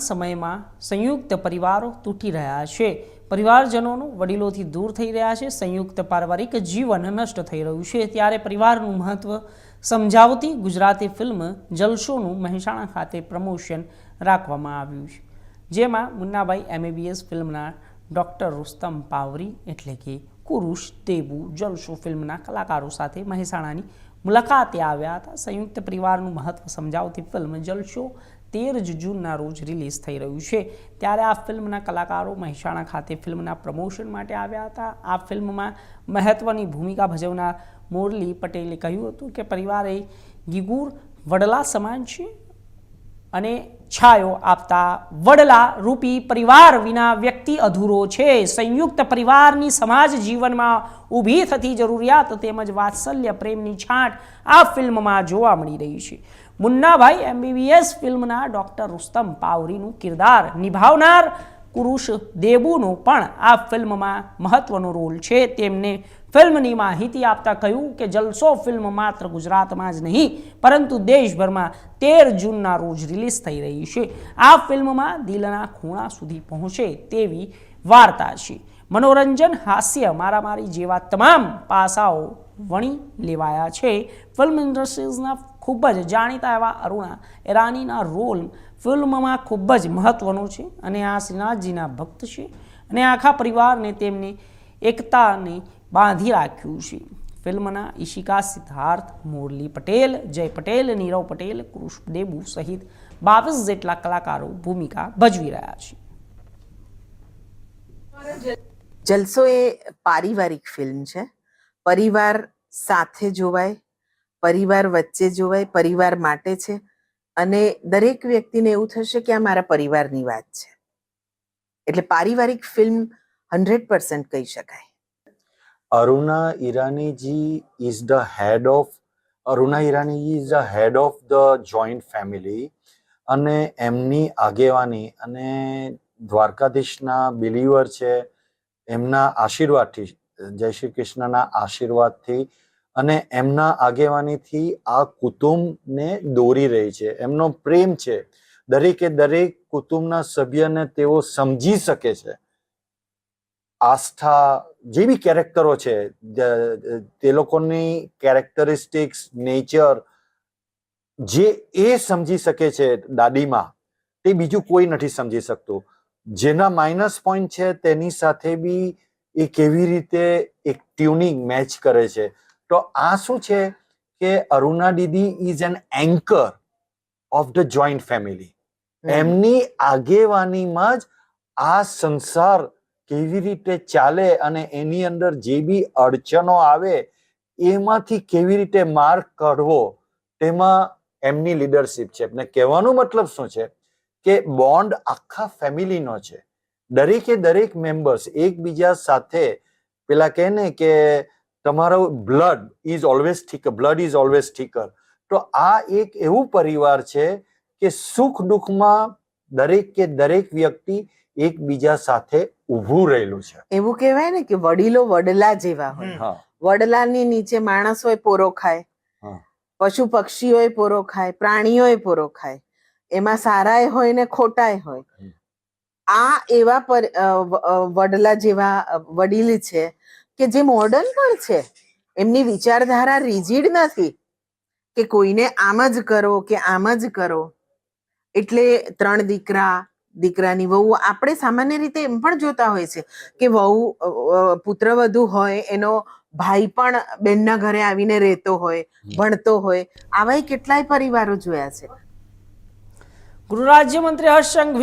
સમયમાં સંયુક્ત પરિવારો તૂટી રહ્યા છે. પરિવારજનોનું વડીલોથી દૂર થઈ રહ્યા છે. સંયુક્ત પારિવારિક જીવન નષ્ટ થઈ રહ્યું છે. ત્યારે પરિવારનું મહત્વ સમજાવતી ગુજરાતી ફિલ્મ જલશોનું મહેસાણા ખાતે પ્રમોશન રાખવામાં આવ્યું છે. જેમાં મુન્નાભાઈ એમએબીએસ ફિલ્મના ડૉક્ટર રુસ્તમ પાવરી એટલે કે કુરુષ દેબુ જલશો ફિલ્મના કલાકારો સાથે મહેસાણાની મુલાકાતે આવ્યા હતા. સંયુક્ત પરિવારનું મહત્વ સમજાવતી ફિલ્મ જલશો તેર જૂનના રોજ રિલીઝ થઈ રહ્યું છે. ત્યારે આ ફિલ્મના કલાકારો મહેસાણા ખાતે ફિલ્મના પ્રમોશન માટે આવ્યા હતા. આ ફિલ્મમાં મહત્વની ભૂમિકા ભજવનાર મોરલી પટેલે કહ્યું હતું કે પરિવાર ગીગુર વડલા સમાન છે અને છાયો આપતા વડલા રૂપી પરિવાર વિના વ્યક્તિ અધૂરો છે. સંયુક્ત પરિવારની સમાજ જીવનમાં ઊભી થતી જરૂરિયાત તેમજ વાત્સલ્ય પ્રેમની છાંટ આ ફિલ્મમાં જોવા મળી રહી છે. મુન્નાભાઈ એમબીબીએસ ફિલ્મના ડૉક્ટર રુસ્તમ પાવરીનું કિરદાર નિભાવનાર કુરુષ દેબુનો પણ આ ફિલ્મમાં મહત્વનો રોલ છે. તેમને ફિલ્મની માહિતી આપતા કહ્યું કે જલસો ફિલ્મ માત્ર ગુજરાતમાં જ નહીં, પરંતુ દેશભરમાં તેર જૂનના રોજ રિલીઝ થઈ રહી છે. આ ફિલ્મમાં દિલના ખૂણા સુધી પહોંચે તેવી વાર્તા છે. મનોરંજન હાસ્ય મારામારી જેવા તમામ પાસાઓ વણી લેવાયા છે. ફિલ્મ ઇન્ડસ્ટ્રીઝના ખૂબ જ જાણીતા એવા અરુણા ઈરાનીના રોલ ફિલ્મમાં ખૂબ જ મહત્વનો છે અને આ શ્રીનાથજીના ભક્ત છે અને આખા પરિવારને તેમની એકતાને બાંધી રાખ્યું છે. ફિલ્મના ઈશિકા સિદ્ધાર્થ, મુરલી પટેલ, જય પટેલ, નીરવ પટેલ કૃષ દેબુ સહિત બાવીસ જેટલા કલાકારો ભૂમિકા ભજવી રહ્યા છે. જલસો એ પારિવારિક ફિલ્મ છે. પરિવાર સાથે જોવાય પરિવાર વચ્ચે જોવાય, પરિવાર માટે છે. અને દરેક વ્યક્તિને એવું થશે કે આ મારા પરિવારની વાત છે. એટલે પારિવારિક ફિલ્મ હંડ્રેડ પર્સન્ટ કહી શકાય. Aruna Iraniji is the head of, Aruna Irani is the head of the joint family. અને એમની આગેવાની અને દ્વારકાધીશના બિલીવર છે. એમના આશીર્વાદથી, જય શ્રી કૃષ્ણના આશીર્વાદથી અને એમના આગેવાનીથી આ કુટુંબને દોરી રહી છે. એમનો પ્રેમ છે. દરેકે દરેક કુટુંબના સભ્યને તેઓ સમજી શકે છે. આસ્થા જે બી કેરેક્ટરો છે તે લોકોની કેરેક્ટરિસ્ટિક્સ, નેચર, જે એ સમજી શકે છે દાદીમાં, તે બીજું કોઈ નથી સમજી શકતું. જેના માઇનસ પોઈન્ટ છે, તેની સાથે બી એ કેવી રીતે એક ટ્યુનિંગ મેચ કરે છે. તો આ શું છે કે Aruna didi is an anchor of the joint family એમની આગેવાનીમાં જ આ સંસાર કેવી રીતે ચાલે અને એની અંદર જે બી અડચણો આવે એમાંથી કેવી રીતે માર્ગ કાઢવો તેમાં એમની લીડરશિપ છે. ને કહેવાનો મતલબ શું છે કે બોન્ડ આખા ફેમિલીનો છે. દરેકે દરેક મેમ્બર્સ એકબીજા સાથે પેલા કહે ને કે તમારો blood is always thicker blood is always thicker તો આ એક એવું પરિવાર છે કે સુખ દુઃખમાં દરેક કે દરેક વ્યક્તિ એકબીજા સાથે ઊભું રહેલું છે. એવું કહેવાય ને કે વડીલો વડલા જેવા હોય. વડલાની નીચે માણસ હોય પોરો ખાય. પશુ પક્ષીઓય પોરો ખાય પ્રાણીઓય પોરો ખાય. એમાં સારાય હોય ને ખોટાય હોય. આ એવા વડલા જેવા વડીલ છે. કે જે મોડર્ન પણ છે એમની વિચારધારા રિજિડ નથી કે કોઈને આમ જ કરો કે આમ જ કરો. એટલે ત્રણ દીકરા દીકરાની વહુ આપણે સામાન્ય રીતે એમ પણ જોતા હોય છે કે વહુ પુત્રવધુ હોય એનો ભાઈ પણ બેનના ઘરે આવીને રહેતો હોય ભણતો હોય આવા કેટલાય પરિવારો જોયા છે. ગૃહ રાજ્યમંત્રી હર્ષ સંઘવી